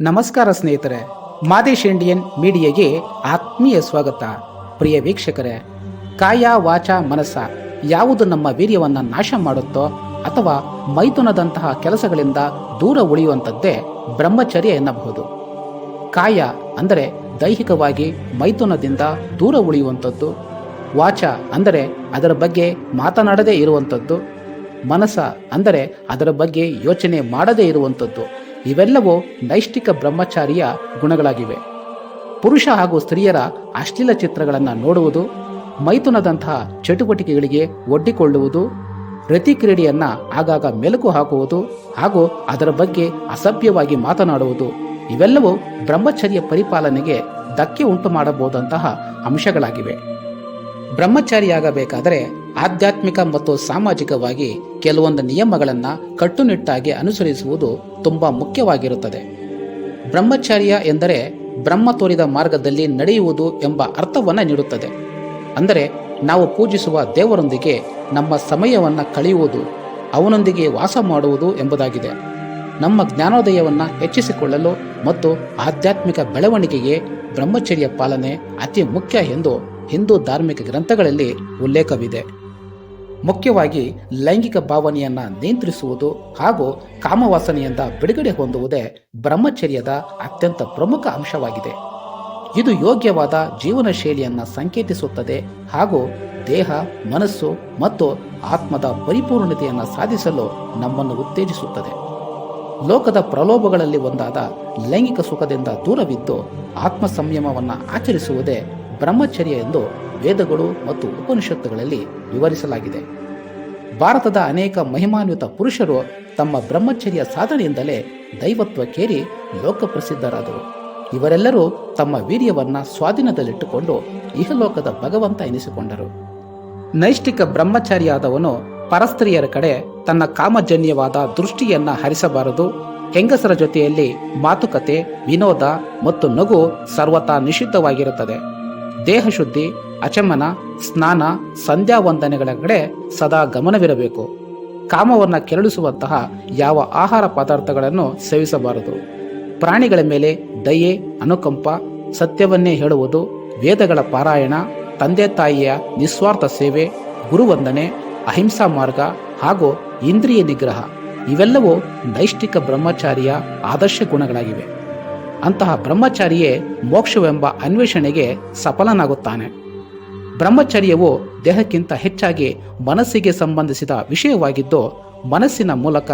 ನಮಸ್ಕಾರ ಸ್ನೇಹಿತರೆ ಮಾದೇಶ್ ಇಂಡಿಯನ್ ಮೀಡಿಯಾಗೆ ಆತ್ಮೀಯ ಸ್ವಾಗತ. ಪ್ರಿಯ ವೀಕ್ಷಕರೇ, ಕಾಯ ವಾಚ ಮನಸ್ಸ ಯಾವುದು ನಮ್ಮ ವೀರ್ಯವನ್ನು ನಾಶ ಮಾಡುತ್ತೋ ಅಥವಾ ಮೈಥುನದಂತಹ ಕೆಲಸಗಳಿಂದ ದೂರ ಉಳಿಯುವಂಥದ್ದೇ ಬ್ರಹ್ಮಚರ್ಯ ಎನ್ನಬಹುದು. ಕಾಯ ಅಂದರೆ ದೈಹಿಕವಾಗಿ ಮೈಥುನದಿಂದ ದೂರ ಉಳಿಯುವಂಥದ್ದು. ವಾಚ ಅಂದರೆ ಅದರ ಬಗ್ಗೆ ಮಾತನಾಡದೇ ಇರುವಂಥದ್ದು. ಮನಸ್ಸ ಅಂದರೆ ಅದರ ಬಗ್ಗೆ ಯೋಚನೆ ಮಾಡದೇ ಇರುವಂಥದ್ದು. ಇವೆಲ್ಲವೂ ನೈಷ್ಠಿಕ ಬ್ರಹ್ಮಚಾರಿಯ ಗುಣಗಳಾಗಿವೆ. ಪುರುಷ ಹಾಗೂ ಸ್ತ್ರೀಯರ ಅಶ್ಲೀಲ ಚಿತ್ರಗಳನ್ನು ನೋಡುವುದು, ಮೈಥುನದಂತಹ ಚಟುವಟಿಕೆಗಳಿಗೆ ಒಡ್ಡಿಕೊಳ್ಳುವುದು ರತಿ ಕ್ರೀಡೆಯನ್ನ ಆಗಾಗ ಮೆಲುಕು ಹಾಕುವುದು ಹಾಗೂ ಅದರ ಬಗ್ಗೆ ಅಸಭ್ಯವಾಗಿ ಮಾತನಾಡುವುದು, ಇವೆಲ್ಲವೂ ಬ್ರಹ್ಮಚರ್ಯ ಪರಿಪಾಲನೆಗೆ ಧಕ್ಕೆ ಉಂಟು ಮಾಡಬಹುದಂತಹ ಅಂಶಗಳಾಗಿವೆ. ಬ್ರಹ್ಮಚಾರಿಯಾಗಬೇಕಾದರೆ ಆಧ್ಯಾತ್ಮಿಕ ಮತ್ತು ಸಾಮಾಜಿಕವಾಗಿ ಕೆಲವೊಂದು ನಿಯಮಗಳನ್ನು ಕಟ್ಟುನಿಟ್ಟಾಗಿ ಅನುಸರಿಸುವುದು ತುಂಬ ಮುಖ್ಯವಾಗಿರುತ್ತದೆ. ಬ್ರಹ್ಮಚಾರ್ಯ ಎಂದರೆ ಬ್ರಹ್ಮ ತೋರಿದ ಮಾರ್ಗದಲ್ಲಿ ನಡೆಯುವುದು ಎಂಬ ಅರ್ಥವನ್ನು ನೀಡುತ್ತದೆ. ಅಂದರೆ ನಾವು ಪೂಜಿಸುವ ದೇವರೊಂದಿಗೆ ನಮ್ಮ ಸಮಯವನ್ನು ಕಳೆಯುವುದು, ಅವನೊಂದಿಗೆ ವಾಸ ಮಾಡುವುದು ಎಂಬುದಾಗಿದೆ. ನಮ್ಮ ಜ್ಞಾನೋದಯವನ್ನು ಹೆಚ್ಚಿಸಿಕೊಳ್ಳಲು ಮತ್ತು ಆಧ್ಯಾತ್ಮಿಕ ಬೆಳವಣಿಗೆಗೆ ಬ್ರಹ್ಮಚರ್ಯ ಪಾಲನೆ ಅತಿ ಮುಖ್ಯ ಎಂದು ಹಿಂದೂ ಧಾರ್ಮಿಕ ಗ್ರಂಥಗಳಲ್ಲಿ ಉಲ್ಲೇಖವಿದೆ. ಮುಖ್ಯವಾಗಿ ಲೈಂಗಿಕ ಭಾವನೆಯನ್ನು ನಿಯಂತ್ರಿಸುವುದು ಹಾಗೂ ಕಾಮವಾಸನೆಯಿಂದ ಬಿಡುಗಡೆ ಹೊಂದುವುದೇ ಬ್ರಹ್ಮಚರ್ಯದ ಅತ್ಯಂತ ಪ್ರಮುಖ ಅಂಶವಾಗಿದೆ. ಇದು ಯೋಗ್ಯವಾದ ಜೀವನ ಶೈಲಿಯನ್ನು ಸಂಕೇತಿಸುತ್ತದೆ ಹಾಗೂ ದೇಹ, ಮನಸ್ಸು ಮತ್ತು ಆತ್ಮದ ಪರಿಪೂರ್ಣತೆಯನ್ನು ಸಾಧಿಸಲು ನಮ್ಮನ್ನು ಉತ್ತೇಜಿಸುತ್ತದೆ. ಲೋಕದ ಪ್ರಲೋಭಗಳಲ್ಲಿ ಒಂದಾದ ಲೈಂಗಿಕ ಸುಖದಿಂದ ದೂರವಿದ್ದು ಆತ್ಮ ಸಂಯಮವನ್ನು ಆಚರಿಸುವುದೇ ಬ್ರಹ್ಮಚರ್ಯ ಎಂದು ವೇದಗಳು ಮತ್ತು ಉಪನಿಷತ್ತುಗಳಲ್ಲಿ ವಿವರಿಸಲಾಗಿದೆ. ಭಾರತದ ಅನೇಕ ಮಹಿಮಾನ್ವಿತ ಪುರುಷರು ತಮ್ಮ ಬ್ರಹ್ಮಚರ್ಯ ಸಾಧನೆಯಿಂದಲೇ ದೈವತ್ವಕ್ಕೇರಿ ಲೋಕಪ್ರಸಿದ್ಧರಾದರು. ಇವರೆಲ್ಲರೂ ತಮ್ಮ ವೀರ್ಯವನ್ನ ಸ್ವಾಧೀನದಲ್ಲಿಟ್ಟುಕೊಂಡು ಇಹಲೋಕದ ಭಗವಂತ ಎನಿಸಿಕೊಂಡರು. ನೈಷ್ಠಿಕ ಬ್ರಹ್ಮಚಾರಿಯಾದವನು ಪರಸ್ತ್ರೀಯರ ಕಡೆ ತನ್ನ ಕಾಮಜನ್ಯವಾದ ದೃಷ್ಟಿಯನ್ನ ಹರಿಸಬಾರದು. ಹೆಂಗಸರ ಜೊತೆಯಲ್ಲಿ ಮಾತುಕತೆ, ವಿನೋದ ಮತ್ತು ನಗು ಸರ್ವತಾ ನಿಷಿದ್ಧವಾಗಿರುತ್ತದೆ. ದೇಹ ಶುದ್ಧಿ ಅಚಮನ, ಸ್ನಾನ, ಸಂಧ್ಯಾ ವಂದನೆಗಳ ಕಡೆ ಸದಾ ಗಮನವಿರಬೇಕು. ಕಾಮವನ್ನು ಕೆರಳಿಸುವಂತಹ ಯಾವ ಆಹಾರ ಪದಾರ್ಥಗಳನ್ನು ಸೇವಿಸಬಾರದು. ಪ್ರಾಣಿಗಳ ಮೇಲೆ ದಯೆ, ಅನುಕಂಪ, ಸತ್ಯವನ್ನೇ ಹೇಳುವುದು, ವೇದಗಳ ಪಾರಾಯಣ, ತಂದೆ ತಾಯಿಯ ನಿಸ್ವಾರ್ಥ ಸೇವೆ, ಗುರುವಂದನೆ, ಅಹಿಂಸಾ ಮಾರ್ಗ ಹಾಗೂ ಇಂದ್ರಿಯ ನಿಗ್ರಹ, ಇವೆಲ್ಲವೂ ನೈಷ್ಠಿಕ ಬ್ರಹ್ಮಚಾರಿಯ ಆದರ್ಶ ಗುಣಗಳಾಗಿವೆ. ಅಂತಹ ಬ್ರಹ್ಮಚಾರಿಯೇ ಮೋಕ್ಷವೆಂಬ ಅನ್ವೇಷಣೆಗೆ ಸಫಲನಾಗುತ್ತಾನೆ. ಬ್ರಹ್ಮಚರ್ಯವು ದೇಹಕ್ಕಿಂತ ಹೆಚ್ಚಾಗಿ ಮನಸ್ಸಿಗೆ ಸಂಬಂಧಿಸಿದ ವಿಷಯವಾಗಿದ್ದು, ಮನಸ್ಸಿನ ಮೂಲಕ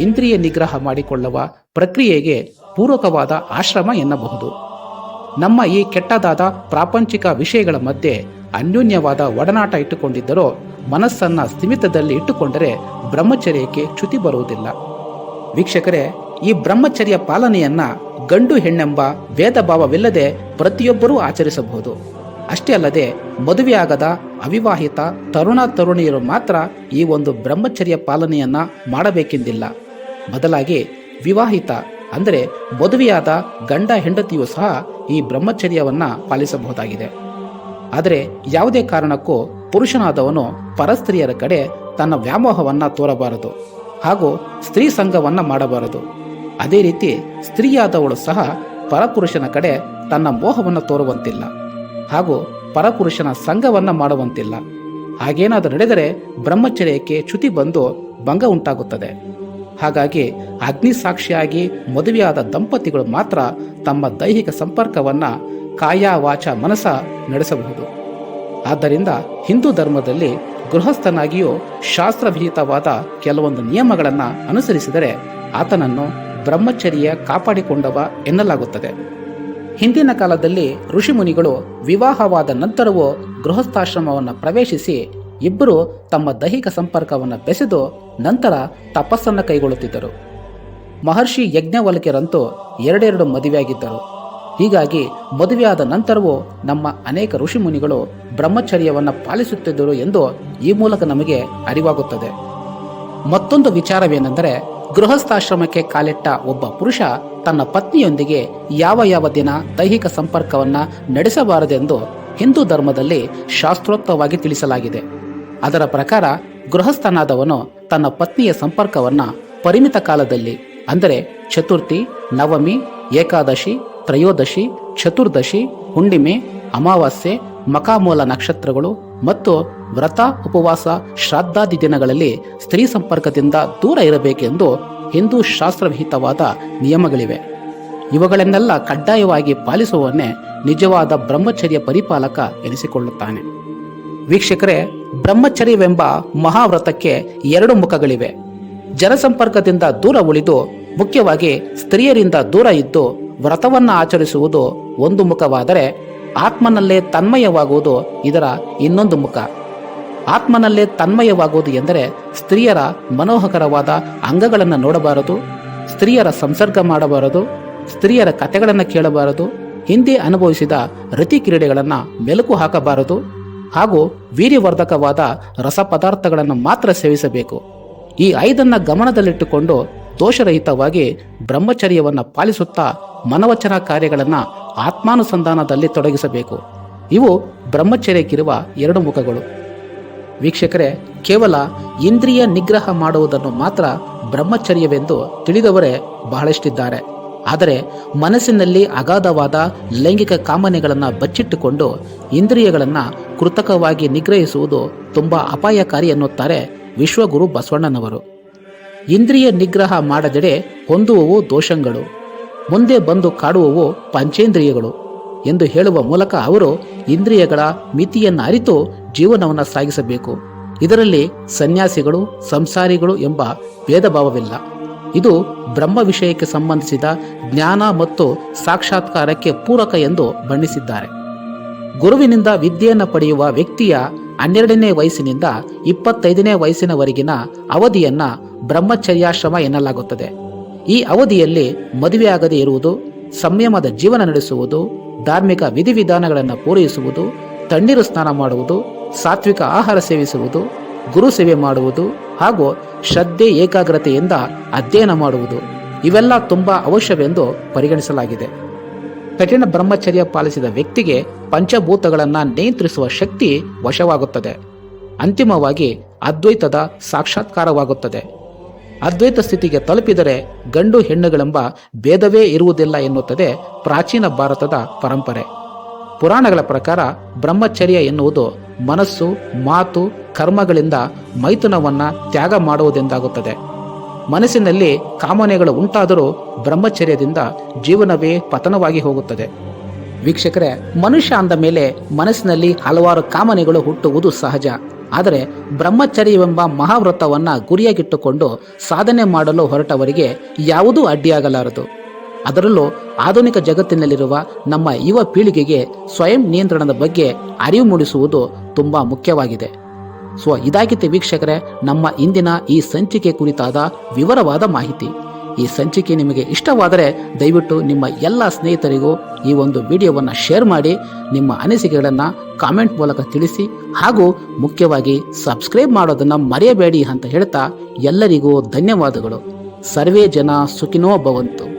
ಇಂದ್ರಿಯ ನಿಗ್ರಹ ಮಾಡಿಕೊಳ್ಳುವ ಪ್ರಕ್ರಿಯೆಗೆ ಪೂರಕವಾದ ಆಶ್ರಮ ಎನ್ನಬಹುದು. ನಮ್ಮ ಈ ಕೆಟ್ಟದಾದ ಪ್ರಾಪಂಚಿಕ ವಿಷಯಗಳ ಮಧ್ಯೆ ಅನ್ಯೋನ್ಯವಾದ ಒಡನಾಟ ಇಟ್ಟುಕೊಂಡಿದ್ದರೂ, ಮನಸ್ಸನ್ನು ಸ್ಥಿಮಿತದಲ್ಲಿ ಇಟ್ಟುಕೊಂಡರೆ ಬ್ರಹ್ಮಚರ್ಯಕ್ಕೆ ಚ್ಯುತಿ ಬರುವುದಿಲ್ಲ. ವೀಕ್ಷಕರೇ, ಈ ಬ್ರಹ್ಮಚರ್ಯ ಪಾಲನೆಯನ್ನ ಗಂಡು ಹೆಣ್ಣೆಂಬ ವೇದ ಭಾವವಿಲ್ಲದೆ ಪ್ರತಿಯೊಬ್ಬರೂ ಆಚರಿಸಬಹುದು. ಅಷ್ಟೇ ಅಲ್ಲದೆ ಮದುವೆಯಾಗದ ಅವಿವಾಹಿತ ತರುಣ ತರುಣಿಯರು ಮಾತ್ರ ಈ ಒಂದು ಬ್ರಹ್ಮಚರ್ಯ ಪಾಲನೆಯನ್ನ ಮಾಡಬೇಕೆಂದಿಲ್ಲ. ಬದಲಾಗಿ ವಿವಾಹಿತ ಅಂದರೆ ಮದುವೆಯಾದ ಗಂಡ ಹೆಂಡತಿಯೂ ಸಹ ಈ ಬ್ರಹ್ಮಚರ್ಯವನ್ನ ಪಾಲಿಸಬಹುದಾಗಿದೆ. ಆದರೆ ಯಾವುದೇ ಕಾರಣಕ್ಕೂ ಪುರುಷನಾದವನು ಪರಸ್ತ್ರೀಯರ ಕಡೆ ತನ್ನ ವ್ಯಾಮೋಹವನ್ನ ತೋರಬಾರದು ಹಾಗೂ ಸ್ತ್ರೀ ಸಂಘವನ್ನ ಮಾಡಬಾರದು. ಅದೇ ರೀತಿ ಸ್ತ್ರೀಯಾದವಳು ಸಹ ಪರಪುರುಷನ ಕಡೆ ತನ್ನ ಮೋಹವನ್ನು ತೋರುವಂತಿಲ್ಲ. ಹಾಗೂ ಪರಪುರುಷನ ಸಂಘವನ್ನು ಮಾಡುವಂತಿಲ್ಲ. ಹಾಗೇನಾದರೂ ನಡೆದರೆ ಬ್ರಹ್ಮಚರ್ಯಕ್ಕೆ ಚ್ಯುತಿ ಬಂದು ಭಂಗ ಉಂಟಾಗುತ್ತದೆ. ಹಾಗಾಗಿ ಅಗ್ನಿ ಸಾಕ್ಷಿಯಾಗಿ ಮದುವೆಯಾದ ದಂಪತಿಗಳು ಮಾತ್ರ ತಮ್ಮ ದೈಹಿಕ ಸಂಪರ್ಕವನ್ನ ಕಾಯ ವಾಚ ಮನಸ ನಡೆಸಬಹುದು. ಆದ್ದರಿಂದ ಹಿಂದೂ ಧರ್ಮದಲ್ಲಿ ಗೃಹಸ್ಥನಾಗಿಯೂ ಶಾಸ್ತ್ರವಿಹಿತವಾದ ಕೆಲವೊಂದು ನಿಯಮಗಳನ್ನು ಅನುಸರಿಸಿದರೆ ಆತನನ್ನು ಬ್ರಹ್ಮಚರ್ಯ ಕಾಪಾಡಿಕೊಂಡವ ಎನ್ನಲಾಗುತ್ತದೆ. ಹಿಂದಿನ ಕಾಲದಲ್ಲಿ ಋಷಿಮುನಿಗಳು ವಿವಾಹವಾದ ನಂತರವೂ ಗೃಹಸ್ಥಾಶ್ರಮವನ್ನು ಪ್ರವೇಶಿಸಿ ಇಬ್ಬರು ತಮ್ಮ ದೈಹಿಕ ಸಂಪರ್ಕವನ್ನು ಬೆಸೆದು ನಂತರ ತಪಸ್ಸನ್ನು ಕೈಗೊಳ್ಳುತ್ತಿದ್ದರು. ಮಹರ್ಷಿ ಯಜ್ಞವಲ್ಕ್ಯರಂತೂ ಎರಡೆರಡು ಮದುವೆಯಾಗಿದ್ದರು. ಹೀಗಾಗಿ ಮದುವೆಯಾದ ನಂತರವೂ ನಮ್ಮ ಅನೇಕ ಋಷಿಮುನಿಗಳು ಬ್ರಹ್ಮಚರ್ಯವನ್ನು ಪಾಲಿಸುತ್ತಿದ್ದರು ಎಂದು ಈ ಮೂಲಕ ನಮಗೆ ಅರಿವಾಗುತ್ತದೆ. ಮತ್ತೊಂದು ವಿಚಾರವೇನೆಂದರೆ ಗೃಹಸ್ಥಾಶ್ರಮಕ್ಕೆ ಕಾಲಿಟ್ಟ ಒಬ್ಬ ಪುರುಷ ತನ್ನ ಪತ್ನಿಯೊಂದಿಗೆ ಯಾವ ಯಾವ ದಿನ ದೈಹಿಕ ಸಂಪರ್ಕವನ್ನ ನಡೆಸಬಾರದೆಂದು ಹಿಂದೂ ಧರ್ಮದಲ್ಲಿ ಶಾಸ್ತ್ರೋಕ್ತವಾಗಿ ತಿಳಿಸಲಾಗಿದೆ. ಅದರ ಪ್ರಕಾರ ಗೃಹಸ್ಥನಾದವನು ತನ್ನ ಪತ್ನಿಯ ಸಂಪರ್ಕವನ್ನ ಪರಿಮಿತ ಕಾಲದಲ್ಲಿ, ಅಂದರೆ ಚತುರ್ಥಿ, ನವಮಿ, ಏಕಾದಶಿ, ತ್ರಯೋದಶಿ, ಚತುರ್ದಶಿ, ಹುಣ್ಣಿಮೆ, ಅಮಾವಾಸ್ಯೆ ಮಕಾಮೂಲ ನಕ್ಷತ್ರಗಳು ಮತ್ತು ವ್ರತ, ಉಪವಾಸ, ಶ್ರಾದ್ದಾದಿ ದಿನಗಳಲ್ಲಿ ಸ್ತ್ರೀ ಸಂಪರ್ಕದಿಂದ ದೂರ ಇರಬೇಕೆಂದು ಹಿಂದೂ ಶಾಸ್ತ್ರವಿಹಿತವಾದ ನಿಯಮಗಳಿವೆ. ಇವುಗಳನ್ನೆಲ್ಲ ಕಡ್ಡಾಯವಾಗಿ ಪಾಲಿಸುವವನ್ನೇ ನಿಜವಾದ ಬ್ರಹ್ಮಚರ್ಯ ಪರಿಪಾಲಕ ಎನಿಸಿಕೊಳ್ಳುತ್ತಾನೆ. ವೀಕ್ಷಕರೇ, ಬ್ರಹ್ಮಚರ್ಯವೆಂಬ ಮಹಾವ್ರತಕ್ಕೆ ಎರಡು ಮುಖಗಳಿವೆ. ಜನಸಂಪರ್ಕದಿಂದ ದೂರ ಉಳಿದು, ಮುಖ್ಯವಾಗಿ ಸ್ತ್ರೀಯರಿಂದ ದೂರ ಇದ್ದು, ವ್ರತವನ್ನು ಆಚರಿಸುವುದು ಒಂದು ಮುಖವಾದರೆ, ಆತ್ಮನಲ್ಲೇ ತನ್ಮಯವಾಗುವುದು ಇದರ ಇನ್ನೊಂದು ಮುಖ. ಆತ್ಮನಲ್ಲೇ ತನ್ಮಯವಾಗುವುದು ಎಂದರೆ ಸ್ತ್ರೀಯರ ಮನೋಹಕರವಾದ ಅಂಗಗಳನ್ನು ನೋಡಬಾರದು, ಸ್ತ್ರೀಯರ ಸಂಸರ್ಗ ಮಾಡಬಾರದು, ಸ್ತ್ರೀಯರ ಕಥೆಗಳನ್ನು ಕೇಳಬಾರದು, ಹಿಂದೆ ಅನುಭವಿಸಿದ ರತಿ ಕ್ರೀಡೆಗಳನ್ನು ಮೆಲುಕು ಹಾಕಬಾರದು ಹಾಗೂ ವೀರ್ಯವರ್ಧಕವಾದ ರಸ ಪದಾರ್ಥಗಳನ್ನು ಮಾತ್ರ ಸೇವಿಸಬೇಕು. ಈ ಐದನ್ನ ಗಮನದಲ್ಲಿಟ್ಟುಕೊಂಡು ದೋಷರಹಿತವಾಗಿ ಬ್ರಹ್ಮಚರ್ಯವನ್ನು ಪಾಲಿಸುತ್ತಾ ಮನವಚನ ಕಾರ್ಯಗಳನ್ನು ಆತ್ಮಾನುಸಂಧಾನದಲ್ಲಿ ತೊಡಗಿಸಬೇಕು. ಇವು ಬ್ರಹ್ಮಚರ್ಯಕ್ಕಿರುವ ಎರಡು ಮುಖಗಳು. ವೀಕ್ಷಕರೇ, ಕೇವಲ ಇಂದ್ರಿಯ ನಿಗ್ರಹ ಮಾಡುವುದನ್ನು ಮಾತ್ರ ಬ್ರಹ್ಮಚರ್ಯವೆಂದು ತಿಳಿದವರೇ ಬಹಳಷ್ಟಿದ್ದಾರೆ. ಆದರೆ ಮನಸ್ಸಿನಲ್ಲಿ ಅಗಾಧವಾದ ಲೈಂಗಿಕ ಕಾಮನೆಗಳನ್ನು ಬಚ್ಚಿಟ್ಟುಕೊಂಡು ಇಂದ್ರಿಯಗಳನ್ನು ಕೃತಕವಾಗಿ ನಿಗ್ರಹಿಸುವುದು ತುಂಬ ಅಪಾಯಕಾರಿ ಎನ್ನುತ್ತಾರೆ ವಿಶ್ವಗುರು ಬಸವಣ್ಣನವರು. ಇಂದ್ರಿಯ ನಿಗ್ರಹ ಮಾಡದೆಡೆ ಹೊಂದುವವು ದೋಷಗಳು, ಮುಂದೆ ಬಂದು ಕಾಡುವವು ಪಂಚೇಂದ್ರಿಯಗಳು ಎಂದು ಹೇಳುವ ಮೂಲಕ ಅವರು ಇಂದ್ರಿಯಗಳ ಮಿತಿಯನ್ನು ಅರಿತು ಜೀವನವನ್ನು ಸಾಗಿಸಬೇಕು. ಇದರಲ್ಲಿ ಸನ್ಯಾಸಿಗಳು, ಸಂಸಾರಿಗಳು ಎಂಬ ಭೇದ ಭಾವವಿಲ್ಲ ಇದು ಬ್ರಹ್ಮ ವಿಷಯಕ್ಕೆ ಸಂಬಂಧಿಸಿದ ಜ್ಞಾನ ಮತ್ತು ಸಾಕ್ಷಾತ್ಕಾರಕ್ಕೆ ಪೂರಕ ಎಂದು ಬಣ್ಣಿಸಿದ್ದಾರೆ. ಗುರುವಿನಿಂದ ವಿದ್ಯೆಯನ್ನು ಪಡೆಯುವ ವ್ಯಕ್ತಿಯ ಹನ್ನೆರಡನೇ ವಯಸ್ಸಿನಿಂದ ಇಪ್ಪತ್ತೈದನೇ ವಯಸ್ಸಿನವರೆಗಿನ ಅವಧಿಯನ್ನ ಬ್ರಹ್ಮಚರ್ಯಾಶ್ರಮ ಎನ್ನಲಾಗುತ್ತದೆ. ಈ ಅವಧಿಯಲ್ಲಿ ಮದುವೆಯಾಗದೇ ಇರುವುದು, ಸಂಯಮದ ಜೀವನ ನಡೆಸುವುದು ಧಾರ್ಮಿಕ ವಿಧಿವಿಧಾನಗಳನ್ನು ಪೂರೈಸುವುದು, ತಣ್ಣೀರು ಸ್ನಾನ ಮಾಡುವುದು, ಸಾತ್ವಿಕ ಆಹಾರ ಸೇವಿಸುವುದು, ಗುರು ಸೇವೆ ಮಾಡುವುದು ಹಾಗೂ ಶ್ರದ್ಧೆ ಏಕಾಗ್ರತೆಯಿಂದ ಅಧ್ಯಯನ ಮಾಡುವುದು. ಇವೆಲ್ಲ ತುಂಬಾ ಅವಶ್ಯವೆಂದು ಪರಿಗಣಿಸಲಾಗಿದೆ. ಕಠಿಣ ಬ್ರಹ್ಮಚರ್ಯ ಪಾಲಿಸಿದ ವ್ಯಕ್ತಿಗೆ ಪಂಚಭೂತಗಳನ್ನು ನಿಯಂತ್ರಿಸುವ ಶಕ್ತಿ ವಶವಾಗುತ್ತದೆ. ಅಂತಿಮವಾಗಿ ಅದ್ವೈತದ ಸಾಕ್ಷಾತ್ಕಾರವಾಗುತ್ತದೆ. ಅದ್ವೈತ ಸ್ಥಿತಿಗೆ ತಲುಪಿದರೆ ಗಂಡು ಹೆಣ್ಣುಗಳೆಂಬ ಭೇದವೇ ಇರುವುದಿಲ್ಲ ಎನ್ನುತ್ತದೆ ಪ್ರಾಚೀನ ಭಾರತದ ಪರಂಪರೆ. ಪುರಾಣಗಳ ಪ್ರಕಾರ ಬ್ರಹ್ಮಚರ್ಯ ಎನ್ನುವುದು ಮನಸ್ಸು, ಮಾತು, ಕರ್ಮಗಳಿಂದ ಮೈಥುನವನ್ನ ತ್ಯಾಗ ಮಾಡುವುದೆಂದಾಗುತ್ತದೆ. ಮನಸ್ಸಿನಲ್ಲಿ ಕಾಮನೆಗಳು ಉಂಟಾದರೂ ಬ್ರಹ್ಮಚರ್ಯದಿಂದ ಜೀವನವೇ ಪತನವಾಗಿ ಹೋಗುತ್ತದೆ. ವೀಕ್ಷಕರೇ, ಮನುಷ್ಯ ಅಂದ ಮೇಲೆ ಮನಸ್ಸಿನಲ್ಲಿ ಹಲವಾರು ಕಾಮನೆಗಳು ಹುಟ್ಟುವುದು ಸಹಜ. ಆದರೆ ಬ್ರಹ್ಮಚರ್ಯವೆಂಬ ಮಹಾವ್ರತವನ್ನು ಗುರಿಯಾಗಿಟ್ಟುಕೊಂಡು ಸಾಧನೆ ಮಾಡಲು ಹೊರಟವರಿಗೆ ಯಾವುದೂ ಅಡ್ಡಿಯಾಗಲಾರದು. ಅದರಲ್ಲೂ ಆಧುನಿಕ ಜಗತ್ತಿನಲ್ಲಿರುವ ನಮ್ಮ ಯುವ ಪೀಳಿಗೆಗೆ ಸ್ವಯಂ ನಿಯಂತ್ರಣದ ಬಗ್ಗೆ ಅರಿವು ಮೂಡಿಸುವುದು ತುಂಬ ಮುಖ್ಯವಾಗಿದೆ. ಸೊ, ಇದಾಗಿತ್ತು ವೀಕ್ಷಕರೇ, ನಮ್ಮ ಇಂದಿನ ಈ ಸಂಚಿಕೆ ಕುರಿತಾದ ವಿವರವಾದ ಮಾಹಿತಿ. ಈ ಸಂಚಿಕೆ ನಿಮಗೆ ಇಷ್ಟವಾದರೆ ದಯವಿಟ್ಟು ನಿಮ್ಮ ಎಲ್ಲ ಸ್ನೇಹಿತರಿಗೂ ಈ ಒಂದು ವಿಡಿಯೋವನ್ನು ಶೇರ್ ಮಾಡಿ, ನಿಮ್ಮ ಅನಿಸಿಕೆಗಳನ್ನು ಕಾಮೆಂಟ್ ಮೂಲಕ ತಿಳಿಸಿ ಹಾಗೂ ಮುಖ್ಯವಾಗಿ ಸಬ್ಸ್ಕ್ರೈಬ್ ಮಾಡೋದನ್ನು ಮರೆಯಬೇಡಿ ಅಂತ ಹೇಳ್ತಾ ಎಲ್ಲರಿಗೂ ಧನ್ಯವಾದಗಳು. ಸರ್ವೇ ಜನ ಸುಖಿನೋ ಭವಂತು.